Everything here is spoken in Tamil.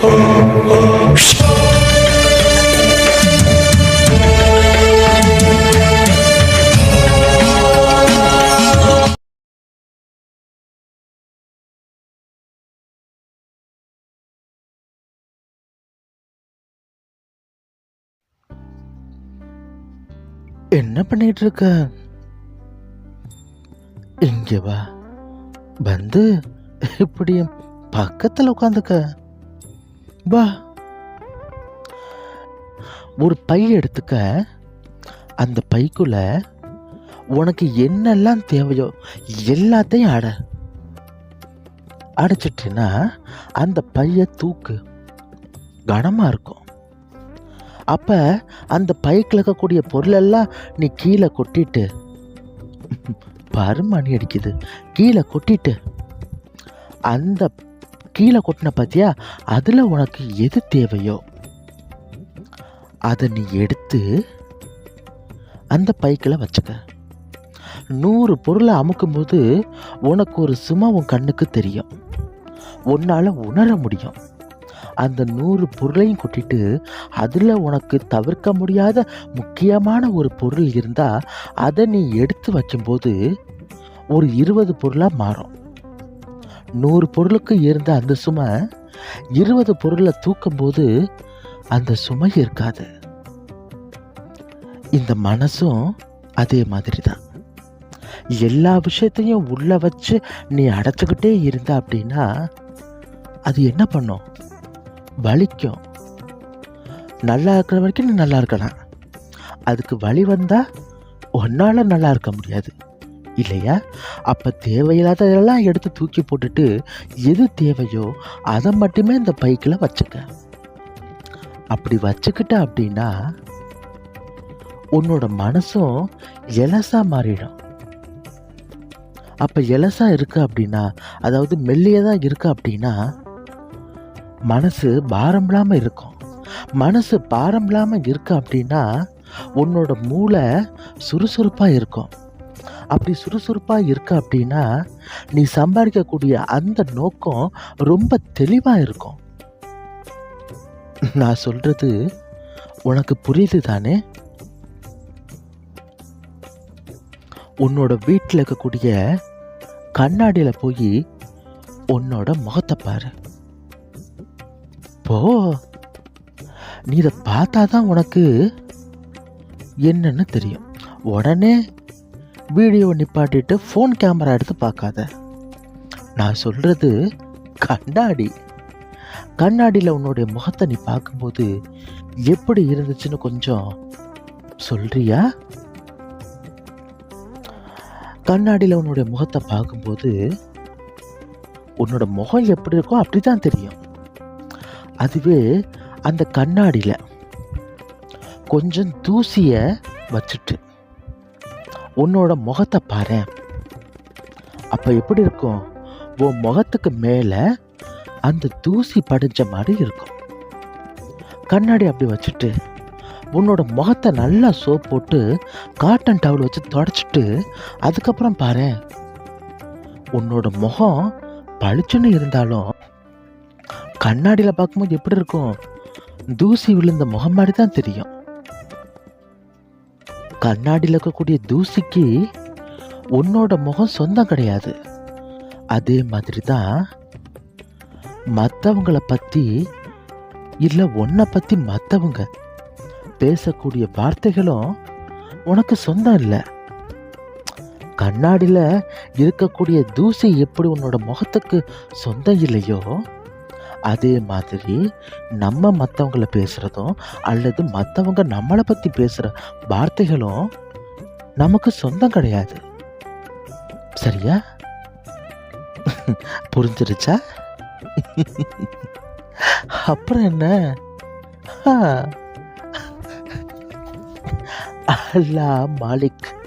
என்ன பண்ணிட்டு இருக்க இங்க வா. வந்து இப்படி பக்கத்தில் உட்காந்துக்க வா. ஒரு பை எடுத்துக்க. அந்த பைக்குள்ள உனக்கு என்னெல்லாம் தேவையோ எல்லாத்தையும் அட. அடைச்சிட்டேன்னா அந்த பைய தூக்கு. கனமாக இருக்கும். அப்போ அந்த பைக்கில் இருக்கக்கூடிய பொருளெல்லாம் நீ கீழே கொட்டிட்டு பாரு மணி அடிக்குது. கீழே கொட்டிட்டு அந்த கீழே கொட்டின பார்த்தியா அதில் உனக்கு எது தேவையோ? அதை நீ எடுத்து அந்த பைக்கில் வச்சுக்க. நூறு பொருளை அமுக்கும்போது உனக்கு ஒரு சும்மா உன் கண்ணுக்கு தெரியும். உன்னால் உணர முடியும். அந்த நூறு பொருளையும் கொட்டிட்டு அதில் உனக்கு தவிர்க்க முடியாத முக்கியமான ஒரு பொருள் இருந்தால் அதை நீ எடுத்து வைக்கும்போது ஒரு இருபது பொருளாக மாறும். நூறு பொருளுக்கு இருந்த அந்த சுமை? இருபது பொருளை தூக்கும்போது அந்த சுமை இருக்காது. இந்த மனசும் அதே மாதிரி தான் எல்லா விஷயத்தையும் உள்ள வச்சு நீ அடைச்சிக்கிட்டே இருந்த அப்படின்னா அது என்ன பண்ணும்? வலிக்கும். நல்லா இருக்கிற வரைக்கும் நீ நல்லா இருக்கலாம். அதுக்கு வலி வந்தால் உன்னால நல்லா இருக்க முடியாது. இல்லையா? அப்போ தேவையில்லாததெல்லாம் எடுத்து தூக்கி போட்டுட்டு எது தேவையோ அதை மட்டுமே இந்த பைக்கில் வச்சுக்க. அப்படி வச்சுக்கிட்ட அப்படின்னா உன்னோட மனசும் எலசாக மாறிடும். அப்போ எலசா இருக்கு அப்படின்னா அதாவது மெல்லியதாக இருக்கு அப்படின்னா மனசு பாரம் இருக்கும். மனசு பாரம் இல்லாம இருக்கு அப்படின்னா உன்னோட மூளை சுறுசுறுப்பாக இருக்கும். அப்படி சுறுசுறுப்பாக இருக்க அப்படின்னா நீ சம்பாதிக்கக்கூடிய அந்த நோக்கம் ரொம்ப தெளிவாக இருக்கும். நான் சொல்கிறது உனக்கு புரியுது தானே? உன்னோட வீட்டில் இருக்கக்கூடிய கண்ணாடியில் போய் உன்னோட முகத்தை பாரு. போ. நீ இதை பார்த்தா தான் உனக்கு என்னன்னு தெரியும். உடனே வீடியோ நிப்பாட்டிட்டு ஃபோன் கேமரா எடுத்து பார்க்காத. நான் சொல்கிறது கண்ணாடி. கண்ணாடியில் உன்னுடைய முகத்தை நீ பார்க்கும்போது எப்படி இருந்துச்சுன்னு கொஞ்சம் சொல்றியா? கண்ணாடியில் உன்னுடைய முகத்தை பார்க்கும்போது உன்னோட முகம் எப்படி இருக்கோ அப்படி தான் தெரியும். அதுவே அந்த கண்ணாடியில் கொஞ்சம் தூசியை வச்சுட்டு உன்னோட முகத்தை பாரு. அப்போ எப்படி இருக்கும்? உன் முகத்துக்கு மேலே அந்த தூசி படிஞ்ச மாதிரி இருக்கும். கண்ணாடி அப்படி வச்சுட்டு உன்னோட முகத்தை நல்லா சோப் போட்டு காட்டன் டவல் வச்சு தொடச்சிட்டு அதுக்கப்புறம் பாரு. உன்னோட முகம் பளிச்சுன்னு இருந்தாலும் கண்ணாடியில் பார்க்கும்போது எப்படி இருக்கும்? தூசி விழுந்த முகம் மாதிரி தான் தெரியும். கண்ணாடியில் இருக்கக்கூடிய தூசிக்கு உன்னோட முகம் சொந்தம் கிடையாது. அதே மாதிரி தான் மற்றவங்களை பற்றி இல்லை உன்னை பற்றி மற்றவங்க பேசக்கூடிய வார்த்தைகளும் உனக்கு சொந்தம் இல்லை. கண்ணாடியில் இருக்கக்கூடிய தூசி எப்படி உன்னோட முகத்துக்கு சொந்தம் இல்லையோ அதே மாதிரி நம்ம மற்றவங்கள பேசுகிறதும் அல்லது மற்றவங்க நம்மளை பற்றி பேசுகிற வார்த்தைகளும் நமக்கு சொந்தம் கிடையாது. சரியா? புரிஞ்சிருச்சா? அப்புறம் என்ன? அல்லா அல்லாஹ் மாலிக்.